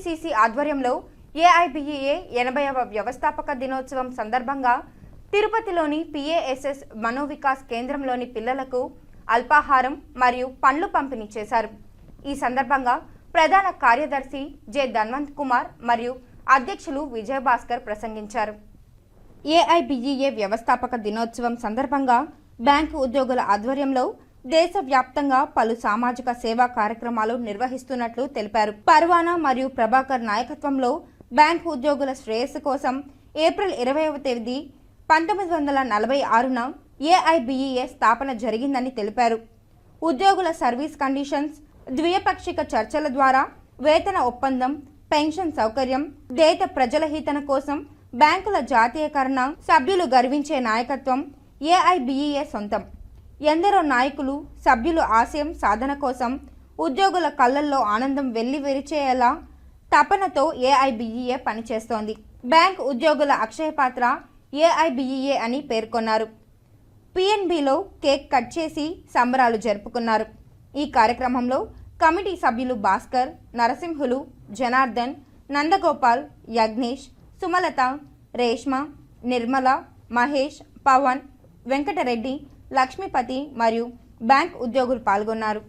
AICC ఆధ్వర్యంలో ఏఐబిఈఏ ఎనభైవ వ్యవస్థాపక దినోత్సవం సందర్భంగా తిరుపతిలోని పిఏఎస్ఎస్ మనోవికాస్ కేంద్రంలోని పిల్లలకు అల్పాహారం మరియు పండ్లు పంపిణీ చేశారు. ఈ సందర్భంగా ప్రధాన కార్యదర్శి జె ధన్వంత్ కుమార్ మరియు అధ్యక్షులు విజయభాస్కర్ ప్రసంగించారు. ఏఐబిఈఏ వ్యవస్థాపక దినోత్సవం సందర్భంగా బ్యాంకు ఉద్యోగుల ఆధ్వర్యంలో దేశవ్యాప్తంగా పలు సామాజిక సేవా కార్యక్రమాలు నిర్వహిస్తున్నట్లు తెలిపారు. పర్వానా మరియు ప్రభాకర్ నాయకత్వంలో బ్యాంకు ఉద్యోగుల శ్రేయస్సు కోసం ఏప్రిల్ ఇరవైవ తేదీ పంతొమ్మిది వందల నలభై ఆరున ఏఐబిఈఏ స్థాపన జరిగిందని తెలిపారు. ఉద్యోగుల సర్వీస్ కండిషన్స్ ద్విపాక్షిక చర్చల ద్వారా వేతన ఒప్పందం పెన్షన్ సౌకర్యం దేత ప్రజల హితన కోసం బ్యాంకుల జాతీయకరణ సభ్యులు గర్వించే నాయకత్వం ఏఐబిఈఏ సొంతం. ఎందరో నాయకులు సభ్యులు ఆశయం సాధన కోసం ఉద్యోగుల కళ్ళల్లో ఆనందం వెళ్ళి వెరిచేయేలా తపనతో ఏఐబిఈఏ పనిచేస్తోంది. బ్యాంక్ ఉద్యోగుల అక్షయ పాత్ర ఏఐబిఈఏ అని పేర్కొన్నారు. పిఎన్బిలో కేక్ కట్ చేసి సంబరాలు జరుపుకున్నారు. ఈ కార్యక్రమంలో కమిటీ సభ్యులు భాస్కర్ నరసింహులు జనార్దన్ నందగోపాల్ యజ్ఞేష్ సుమలత రేష్మ నిర్మల మహేష్ పవన్ వెంకటరెడ్డి లక్ష్మీపతి మరియు బ్యాంక్ ఉద్యోగులు పాల్గొన్నారు.